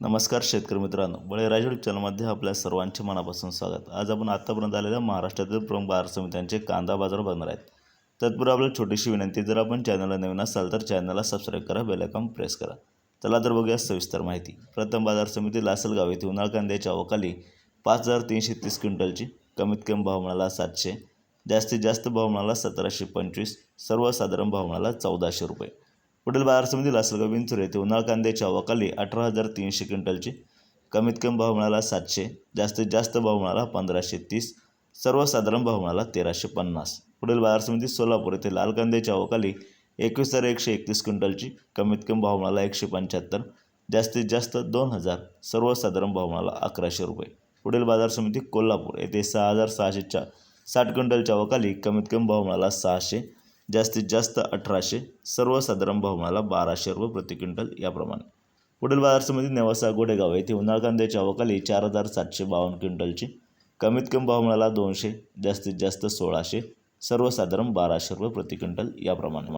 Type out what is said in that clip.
नमस्कार शेतकरी मित्रांनो. बळीराज यूट्यूब चॅनलमध्ये आपल्या सर्वांचे मनापासून स्वागत. आज आपण आत्तापर्यंत आलेल्या महाराष्ट्रातील प्रमुख बाजार समित्यांचे कांदा बाजार बघणार आहेत. तत्पूर्वी आपल्याला छोटीशी विनंती जर आपण चॅनलला नवीन असाल तर चॅनलला सबस्क्राईब करा बेलायकॉन प्रेस करा. चला तर बघूया सविस्तर माहिती. प्रथम बाजार समिती लासलगाव येथे उन्हाळ कांद्याच्या अवकाली पाच हजार तीनशे तीस क्विंटलची कमीत कमी भाव मिळाला सातशे जास्तीत जास्त भाव मिळाला सतराशे पंचवीस सर्वसाधारण भाव मिळाला चौदाशे रुपये. पुढील बाजार समिती लासलगाव विंचूर येथे उन्हाळ कांद्याच्या अवकाली अठरा हजार तीनशे क्विंटलची. कमीत कमी भाव मिळाला सातशे जास्तीत जास्त भाव मिळाला पंधराशे तीस सर्वसाधारण भाव मिळाला तेराशे पन्नास. पुढील बाजार समिती सोलापूर येथे लाल कांद्याच्या अवकाली एकवीस हजार एकशे एकतीस क्विंटलची. कमीत कमी भाव मिळाला एकशे पंच्याहत्तर जास्तीत जास्त दोन हजार सर्वसाधारण भाव मिळाला अकराशे रुपये. पुढील बाजार समिती कोल्हापूर येथे सहा हजार सहाशे चा साठ क्विंटलच्या अवकाली कमीत कमी भाव मिळाला सहाशे जास्तीत जास्त अठराशे सर्वसाधारण भावमाला बाराशे रुपये प्रति क्विंटल याप्रमाणे. पुढील बाजार समिती नेवासा गोडेगाव येथे उन्हाळ कांद्याच्या अवकाली चार हजार सातशे बावन्न क्विंटलची. कमीत कमी भाव मिळाला दोनशे जास्तीत जास्त सोळाशे सर्वसाधारण बाराशे रुपये प्रति क्विंटल याप्रमाणे.